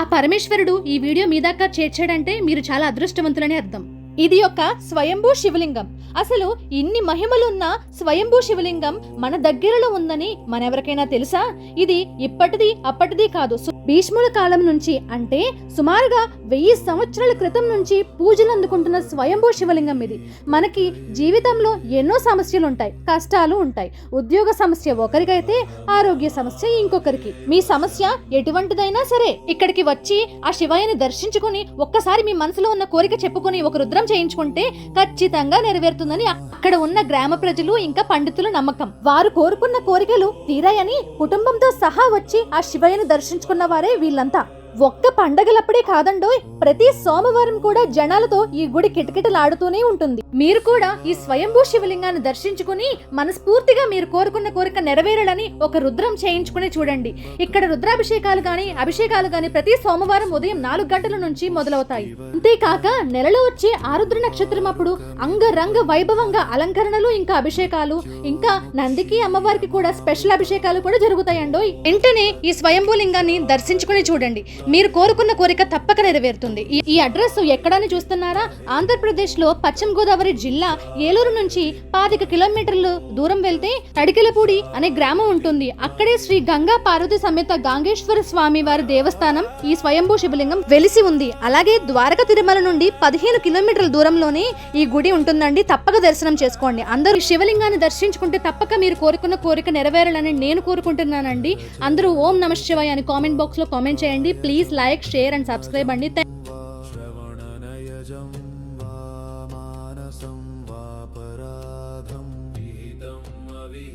ఆ పరమేశ్వరుడు ఈ వీడియో మీ దాకా చేర్చాడంటే మీరు చాలా అదృష్టవంతులని అర్థం. ఇది ఒక స్వయంభూ శివలింగం. అసలు ఇన్ని మహిమలున్న స్వయంభూ శివలింగం మన దగ్గరలో ఉందని మనెవరికైనా తెలుసా? ఇది ఇప్పటిది అప్పటిది కాదు. భీష్ముల కాలం నుంచి అంటే సుమారుగా వెయ్యి సంవత్సరాల క్రితం నుంచి పూజలు అందుకుంటున్న స్వయంభూ శివలింగం ఇది. మనకి జీవితంలో ఎన్నో సమస్యలు ఉంటాయి. కష్టాలు ఉంటాయి. ఉద్యోగ సమస్య ఒకరికైతే ఆరోగ్య సమస్య ఇంకొకరికి. మీ సమస్య ఎటువంటిదైనా సరే ఇక్కడికి వచ్చి ఆ శివయ్యని దర్శించుకుని ఒక్కసారి మీ మనసులో ఉన్న కోరిక చెప్పుకొని ఒక రుద్రం చేయించుకుంటే ఖచ్చితంగా నెరవేరుతుందని అక్కడ ఉన్న గ్రామ ప్రజలు ఇంకా పండితుల నమ్మకం. వారు కోరుకున్న కోరికలు తీరాయని కుటుంబంతో సహా వచ్చి ఆ శివయ్యను దర్శించుకున్న వారే వీళ్ళంతా. ఒక్క పండగలప్పుడే కాదండోయ్ ప్రతి సోమవారం కూడా జనాలతో ఈ గుడి కిటకిటలాడుతూనే ఉంటుంది. మీరు కూడా ఈ స్వయంభూ శివలింగాన్ని దర్శించుకుని మనస్ఫూర్తిగా మీరు కోరుకున్న కోరిక నెరవేరాలని ఒక రుద్రం చేయించుకుని చూడండి. ఇక్కడ రుద్రాభిషేకాలు గాని అభిషేకాలు గాని ప్రతి సోమవారం ఉదయం నాలుగు గంటల నుంచి మొదలవుతాయి. అంతేకాక నెలలో వచ్చే ఆరుద్ర నక్షత్రం అప్పుడు అంగరంగ వైభవంగా అలంకరణలు ఇంకా అభిషేకాలు ఇంకా నందికి అమ్మవారికి కూడా స్పెషల్ అభిషేకాలు కూడా జరుగుతాయండో వెంటనే ఈ స్వయంభూ లింగాన్ని దర్శించుకుని చూడండి. మీరు కోరుకున్న కోరిక తప్పక నెరవేరుతుంది. ఈ- ఈ అడ్రస్ ఎక్కడని చూస్తున్నారా? ఆంధ్రప్రదేశ్లో పశ్చిమ గోదావరి జిల్లా ఏలూరు నుంచి పాతిక కిలోమీటర్లు దూరం వెళ్తే తడికెలపూడి అనే గ్రామం ఉంటుంది. అక్కడే శ్రీ గంగా పార్వతి సమేత గాంగేశ్వర స్వామి వారి దేవస్థానం ఈ స్వయంభూ శివలింగం వెలిసి ఉంది. అలాగే ద్వారక తిరుమల నుండి పదిహేను కిలోమీటర్ల దూరంలోనే ఈ గుడి ఉంటుందండి. తప్పక దర్శనం చేసుకోండి. అందరూ శివలింగాన్ని దర్శించుకుంటే తప్పక మీరు కోరుకున్న కోరిక నెరవేరాలని నేను కోరుకుంటున్నానండి. అందరూ ఓం నమ శివాయ అని కామెంట్ బాక్స్లో కామెంట్ చేయండి. Please like share and subscribe అండి. Thank-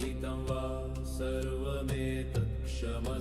विहितं वा सर्वमेतत्क्षमस्